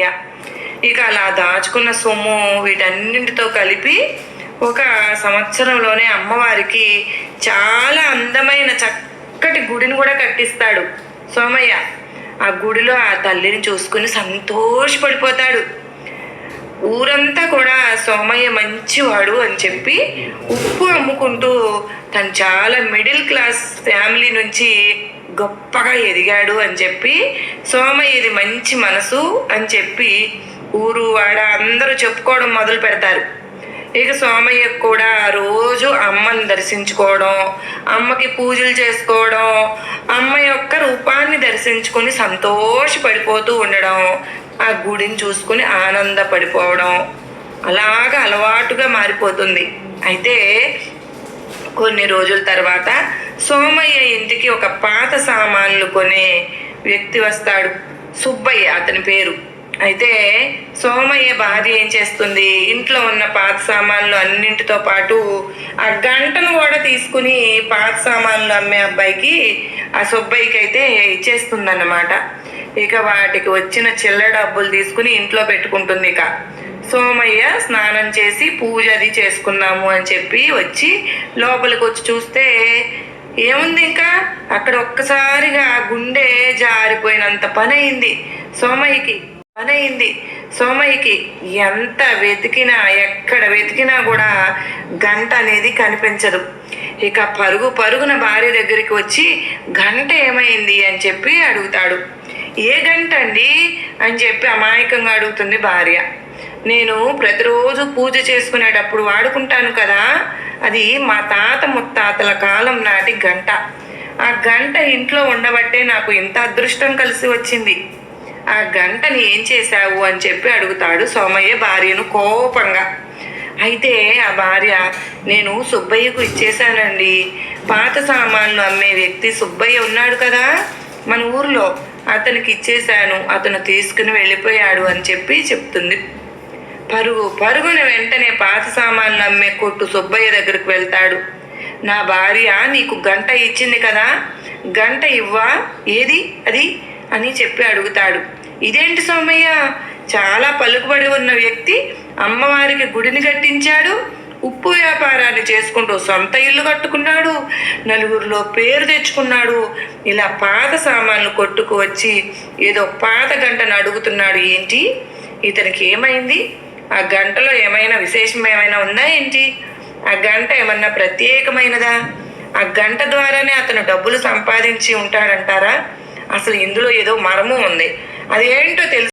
Yeah. ఇక అలా దాచుకున్న సొమ్ము వీటన్నింటితో కలిపి ఒక సంవత్సరంలోనే అమ్మవారికి చాలా అందమైన చక్కటి గుడిని కూడా కట్టిస్తాడు సోమయ్య ఆ గుడిలో ఆ తల్లిని చూసుకుని సంతోషపడిపోతాడు ఊరంతా కూడా సోమయ్య మంచివాడు అని చెప్పి ఉప్పు అమ్ముకుంటూ తను చాలా మిడిల్ క్లాస్ ఫ్యామిలీ నుంచి గొప్పగా ఎదిగాడు అని చెప్పి సోమయ్య ఇది మంచి మనసు అని చెప్పి ఊరు వాడ అందరూ చెప్పుకోవడం మొదలు పెడతారు. ఇక సోమయ్య కూడా రోజు అమ్మని దర్శించుకోవడం అమ్మకి పూజలు చేసుకోవడం అమ్మ యొక్క రూపాన్ని దర్శించుకొని సంతోషపడిపోతూ ఉండడం ఆ గుడిని చూసుకుని ఆనందపడిపోవడం అలాగా అలవాటుగా మారిపోతుంది. అయితే కొన్ని రోజుల తర్వాత సోమయ్య ఇంటికి ఒక పాత సామాన్లు కొనే వ్యక్తి వస్తాడు. సుబ్బయ్య అతని పేరు. అయితే సోమయ్య భార్య ఏం చేస్తుంది? ఇంట్లో ఉన్న పాత సామాన్లు అన్నింటితో పాటు ఆ గంటను కూడా తీసుకుని పాత సామాన్లు అమ్మే అబ్బాయికి ఆ సుబ్బయ్యకి అయితే ఇచ్చేస్తుందన్నమాట. ఇక వాటికి వచ్చిన చిల్లర డబ్బులు తీసుకుని ఇంట్లో పెట్టుకుంటుంది ఇక. సోమయ్య స్నానం చేసి పూజ అది చేసుకున్నాము అని చెప్పి వచ్చి లోపలికి వచ్చి చూస్తే ఏముంది ఇంకా? అక్కడ ఒక్కసారిగా గుండె జారిపోయినంత పని అయింది సోమయ్యకి పని అయింది సోమయ్యకి ఎంత వెతికినా ఎక్కడ వెతికినా కూడా గంట అనేది కనిపించదు. ఇక పరుగు పరుగున భార్య దగ్గరికి వచ్చి గంట ఏమైంది? అని చెప్పి అడుగుతాడు. ఏ గంట అండి? అని చెప్పి అమాయకంగా అడుగుతుంది భార్య. నేను ప్రతిరోజు పూజ చేసుకునేటప్పుడు వాడుకుంటాను కదా అది మా తాత ముత్తాతల కాలం నాటి గంట. ఆ గంట ఇంట్లో ఉండబట్టే నాకు ఇంత అదృష్టం కలిసి వచ్చింది. ఆ గంటని ఏం చేశావు అని చెప్పి అడుగుతాడు సోమయ్య భార్యను కోపంగా. అయితే ఆ భార్య నేను సుబ్బయ్యకు ఇచ్చేశానండి. పాత సామాన్లు అమ్మే వ్యక్తి సుబ్బయ్య ఉన్నాడు కదా మన ఊర్లో. అతనికి ఇచ్చేశాను అతను తీసుకుని వెళ్ళిపోయాడు అని చెప్పి చెప్తుంది పరుగు పరుగున వెంటనే పాత సామాన్లు అమ్మే కొట్టు సుబ్బయ్య దగ్గరికి వెళ్తాడు. నా భార్య నీకు గంట ఇచ్చింది కదా గంట ఇవ్వా? ఏది? అది? అని చెప్పి అడుగుతాడు. ఇదేంటి సోమయ్య? చాలా పలుకుబడి ఉన్న వ్యక్తి అమ్మవారికి గుడిని కట్టించాడు ఉప్పు వ్యాపారాన్ని చేసుకుంటూ సొంత ఇల్లు కట్టుకున్నాడు నలుగురిలో పేరు తెచ్చుకున్నాడు. ఇలా పాత సామాన్లు కొట్టుకు వచ్చి ఏదో పాత గంటను అడుగుతున్నాడు ఏంటి? ఇతనికి ఏమైంది? ఆ గంటలో ఏమైనా విశేషం ఏమైనా ఉందా ఏంటి? ఆ గంట ఏమన్నా ప్రత్యేకమైనదా? ఆ గంట ద్వారానే అతను డబ్బులు సంపాదించి ఉంటాడంటారా? అసలు ఇందులో ఏదో మర్మం ఉంది. అది ఏంటో తెలుసు